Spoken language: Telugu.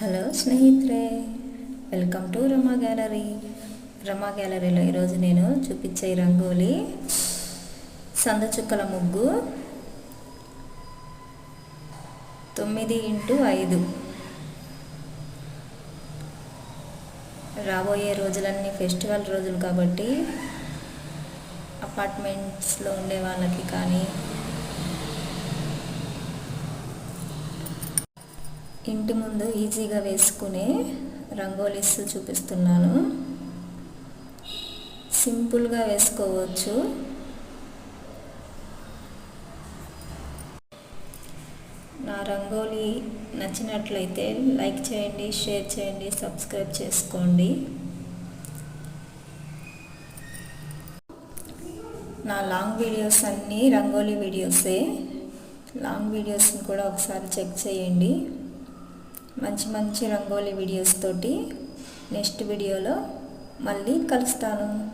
హలో స్నేహితులే welcome to Rama gallery. Rama గ్యాలరీలో ఈరోజు నేను చూపించే రంగోలి సందచుక్కల ముగ్గు తొమ్మిది ఇంటూ ఐదు. రాబోయే రోజులన్నీ ఫెస్టివల్ రోజులు కాబట్టి అపార్ట్మెంట్స్లో ఉండే వాళ్ళకి కానీ ఇంటి ముందు ఈజీగా వేసుకునే రంగోలీస్ చూపిస్తున్నాను. సింపుల్గా వేసుకోవచ్చు. నా రంగోలీ నచ్చినట్లయితే లైక్ చేయండి షేర్ చేయండి సబ్స్క్రైబ్ చేసుకోండి. నా లాంగ్ వీడియోస్ అన్నీ రంగోలీ వీడియోసే. లాంగ్ వీడియోస్ని కూడా ఒకసారి చెక్ చేయండి. మంచి మంచి రంగోలీ వీడియోస్ తోటి నెక్స్ట్ వీడియోలో మళ్ళీ కలుస్తాను.